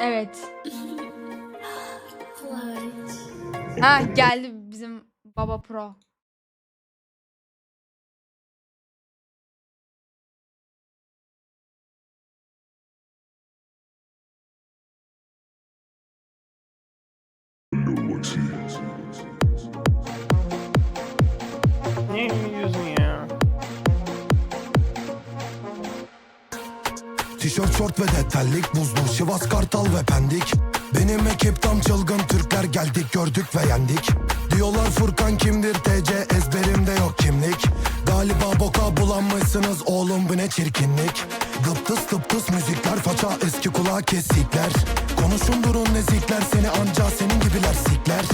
Evet. Ha geldi bizim baba pro. Tişört, şort ve de terlik Buzlu Sivas, Kartal ve Pendik. Benim ekip tam çılgın Türkler Geldik gördük ve yendik. Diyorlar Furkan kimdir TC ezberimde yok kimlik. Galiba boka bulanmışsınız oğlum bu ne çirkinlik. Gıptıs tıptıs müzikler faça eski kulağı kesikler. Konuşun durun nezikler seni anca senin gibiler sikler.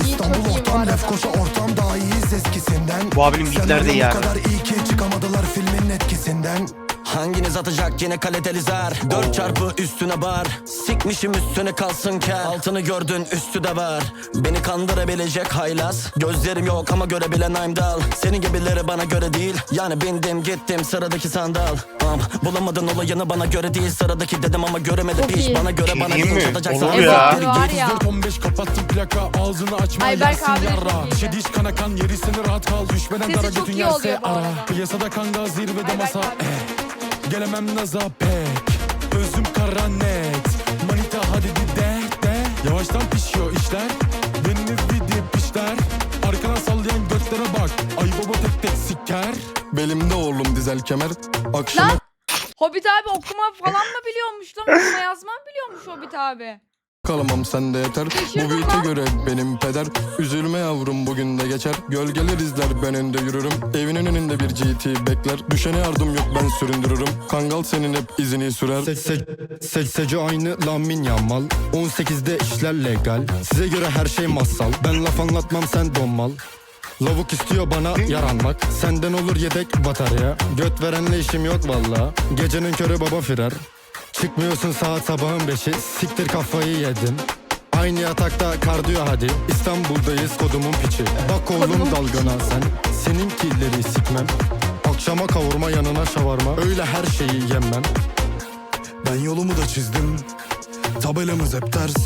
İstanbul ortam. Lefkoşa ortam daha iyiyiz eskisinden. Bu abinin beatler de abi. kadar iyi ki çıkamadılar filmin etkisinden Hanginiz atacak yine kaliteli zar? Dört çarpı üstüne bar. Sikmişim üstüne kalsın kar Altını gördün üstü de var. Beni kandırabilecek haylaz. Gözlerim yok ama görebilen I'm dal Senin gibileri bana göre değil. Yani bindim gittim sıradaki sandal. Am, Bulamadın olayını bana göre değil. Sıradaki dedim ama göremedi. Çok iyi. Bana göre bana değil mi? satacaksan Olur ya. var ya. 15 kapattım plaka. Ağzını açma Ayberk yersin abi de çok kana kan yeri seni rahat kal. Düşmeden Sesi dara çok götün iyi yerse oluyor bu ara. Piyasada kanga zirvede Ayberk masa. abi. Gelemem naza pek. Özüm kara net. Manita hadi di de de. Yavaştan pişiyor işler. Deniz vidi pişler Arkana sallayan götlere bak. Ay baba tek tek siker. Belimde oğlum dizel kemer. Akşama Lan! Hobbit abi okuma falan mı biliyormuş lan? Okuma yazma mı biliyormuş Hobbit abi? Kalamam sende yeter. Bu beat'e lan. göre benim peder. Üzülme yavrum bugün de geçer. Gölgeler izler ben önde yürürüm. Evinin önünde bir GT bekler. Düşene yardım yok ben süründürürüm. Kangal senin hep izini sürer. Seçseci aynı lamin yamal 18'de işler legal. Size göre her şey masal. Ben laf anlatmam sen donmal Lavuk istiyor bana yaranmak. Senden olur yedek batarya. Göt verenle işim yok valla Gecenin körü baba firar Çıkmıyorsun saat sabahın beşi. Siktir kafayı yedim Aynı yatakta kardiyo hadi. İstanbul'dayız kodumun piçi. Bak oğlum dalgana sen. Seninkileri sikmem. Akşama kavurma yanına şavarma. Öyle her şeyi yemem. Ben yolumu da çizdim. Tabelamız hep ters.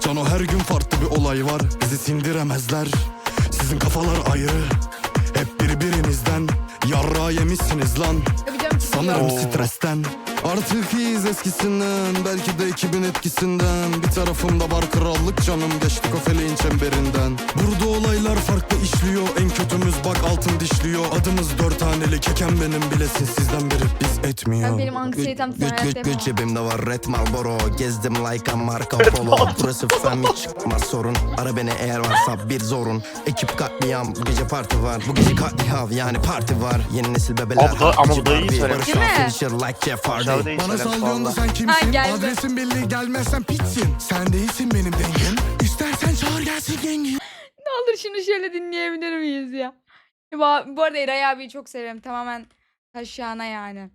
Cano her gün farklı bir olay var. Bizi sindiremezler. Sizin kafalar ayrı. Hep birbirinizden. Yarra yemişsiniz lan. Sanırım stresten Artık iyiyiz eskisinden Belki de ekibin etkisinden. Bir tarafımda var krallık canım Geçtik o feleğin çemberinden. Burada olaylar farklı işliyor En kötümüz bak altın dişliyor. Adımız dört haneli keken benim bilesin Sizden biri biz etmiyor. Sen benim anksiyetem sana hayatta yapamam. Cebimde var Red Marlboro. Gezdim like a Marco Polo Burası femi çıkmaz sorun. Ara beni eğer varsa bir zorun. Ekip katliam bu gece parti var. Bu gece katliam yani parti var. Yeni nesil bebeler Abi da- ama bu da iyi söylemiş. Değil mi? Finisher like Jeff Hardy Aşağıda Bana söylemiş sallıyorsun da sen Ha, kimsin? geldi. Adresin belli gelmezsen pitsin Sen değilsin benim dengim İstersen çağır gelsin yengin Ne olur şunu şöyle dinleyebilir miyiz ya? Bu, bu arada Eray abiyi çok severim. Tamamen taşıyana yani.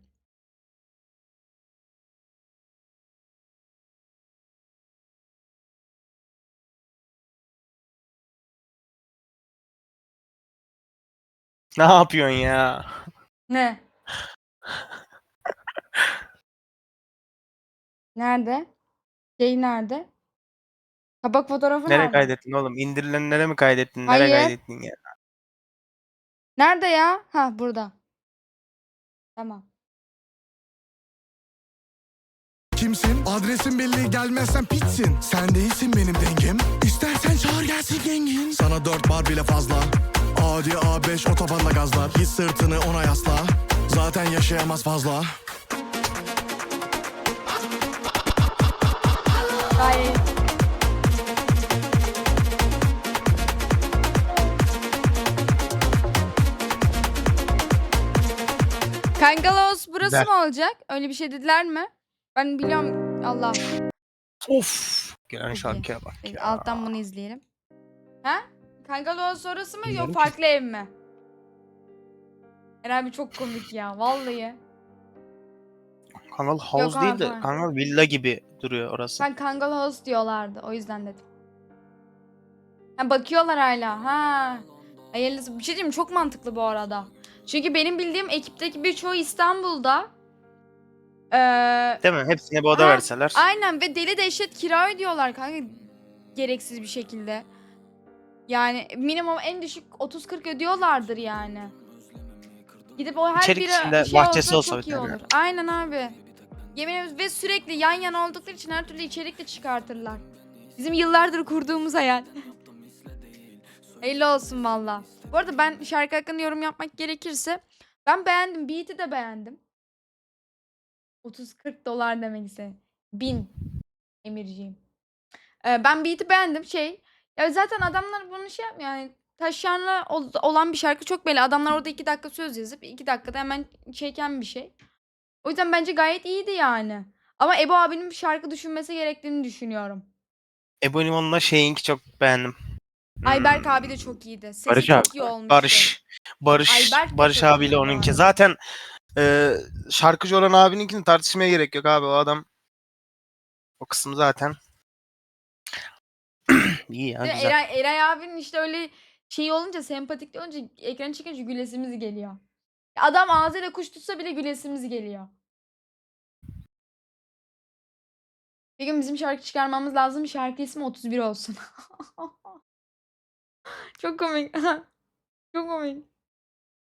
Ne yapıyorsun ya? Ne? Nerede? Şey nerede? Kabak fotoğrafı Nereye nerede? kaydettin oğlum? İndirilenlere mi kaydettin? Nereye Hayır. kaydettin ya? Nerede ya? Ha burada. Tamam. Kimsin? Adresin belli gelmezsen pitsin Sen değilsin benim dengim İstersen çağır gelsin yengin Sana dört bar bile fazla Audi A5 otobanda gazlar Hiç sırtını ona yasla Zaten yaşayamaz fazla Gayet. Kangalos burası Güzel. mı olacak? Öyle bir şey dediler mi? Ben biliyorum Allah. Of. Gelen şarkıya bak ya. alttan bunu izleyelim. Ha? Kangalos orası mı Bilmiyorum yok ki. farklı ev mi? Eren abi çok komik ya vallahi. Kangal House abi, değil de. Kangal Villa gibi duruyor orası. Ben Kangalos diyorlardı o yüzden dedim. Ha bakıyorlar hala. Ha. Hayırlısı. Bir şey diyeyim mi? Çok mantıklı bu arada. Çünkü benim bildiğim ekipteki birçoğu İstanbul'da. Ee, Değil mi? Hepsine bir oda Ha, verseler. aynen ve deli dehşet kira ödüyorlar kanka. Gereksiz bir şekilde. Yani minimum en düşük 30-40 ödüyorlardır yani. Gidip o her İçerik biri içinde şey bahçesi olsa olsa çok iyi olur. Aynen abi. Yemin ederim ve sürekli yan yana oldukları için her türlü içerik de çıkartırlar. Bizim yıllardır kurduğumuz hayal. Hayırlı olsun valla. Bu arada ben şarkı hakkında yorum yapmak gerekirse ben beğendim. Beat'i de beğendim. 30-40 dolar demek ise. 1000 Emirciğim. Ee, ben beat'i beğendim. Şey ya zaten adamlar bunu şey yapmıyor yani taşyanla ol- olan bir şarkı çok belli. Adamlar orada 2 dakika söz yazıp 2 dakikada hemen çeken bir şey. O yüzden bence gayet iyiydi yani. Ama Ebo abinin bir şarkı düşünmesi gerektiğini düşünüyorum. Ebony Limon'la şeyinki çok beğendim. Hmm, Ayberk abi de çok iyiydi. Sesi Barış çok abi. iyi olmuştu. Barış. Barış. Ayberk Barış abiyle onunki. arada. Zaten e, şarkıcı olan abininkini tartışmaya gerek yok abi. O adam o kısım zaten iyi ya güzel. Eray, Eray abinin işte öyle şey olunca sempatik olunca ekran çıkınca gülesimiz geliyor. Adam ağzıyla kuş tutsa bile gülesimiz geliyor. Bir gün bizim şarkı çıkarmamız lazım. Şarkı ismi 31 olsun. Çok komik. Çok komik.